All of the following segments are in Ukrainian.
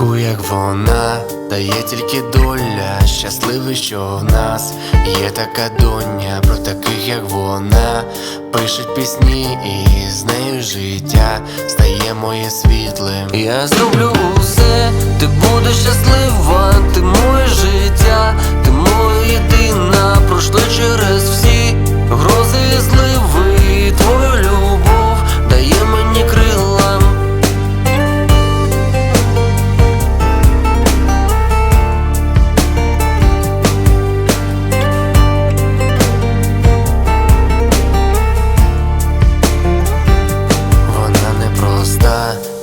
Таку, як вона, дає тільки доля, щасливий, що в нас. Є така доня, про таких, як вона, пишуть пісні, і з нею життя стає моє світлим. Я зроблю усе, ти будеш щаслива, ти моє життя, ти моя єдина, пройшли через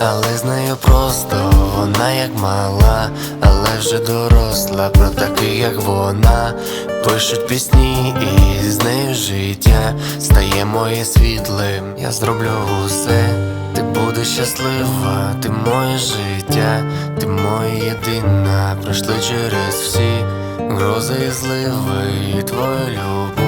але з нею просто вона як мала, але вже доросла, про таких, як вона, пишуть пісні, і з нею життя стає моє світлим. Я зроблю усе, ти будеш щаслива, ти моє життя, ти моя єдина, пройшли через всі грози і зливи, і твою любов